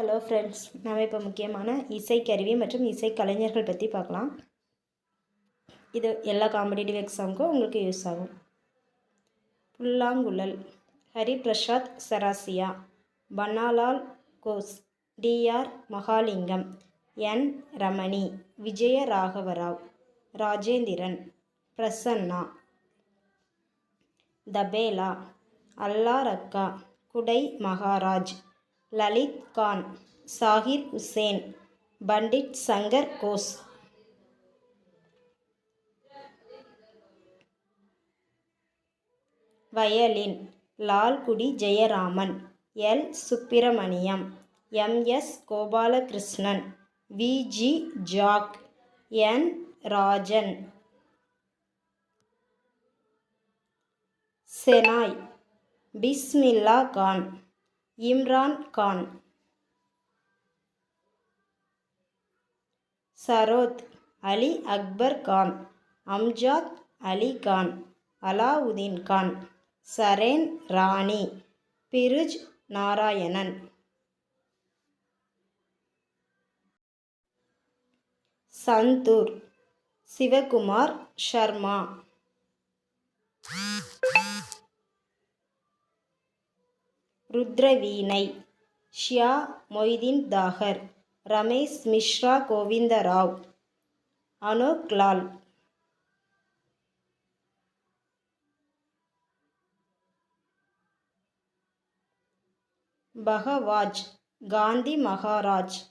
Hello friends நம்ம இப்போ முக்கியமான இசைக்கருவி மற்றும் இசைக்கலைஞர்கள் பற்றி பார்க்கலாம். இது எல்லா காம்படிட்டிவ் எக்ஸாமுக்கும் உங்களுக்கு யூஸ் ஆகும். புல்லாங்குழல் ஹரிபிரசாத் சராசியா பன்னாலால் கோஸ் டிஆர் மகாலிங்கம் என் ரமணி விஜய ராகவராவ் ராஜேந்திரன் பிரசன்னா தபேலா அல்லா ரக்கா குடை Maharaj Lalit Khan Zakir Hussain Pandit Shankar Ghosh. Violin Lalgudi Jayaraman L. Subramaniam M. S. Gopalakrishnan V. G. Jog N. Rajan. Shehnai Bismillah Khan. Imran Khan. Sarod Ali Akbar Khan. Amjad Ali Khan. Alauddin Khan. Sharan Rani. Brij Narayan. Santoor. Shivkumar Sharma. Rudra veena. Zia Mohiuddin Dagar. Ramesh Mishra Govindarao. Anokhe Lal. Pakhawaj Kanthe Maharaj.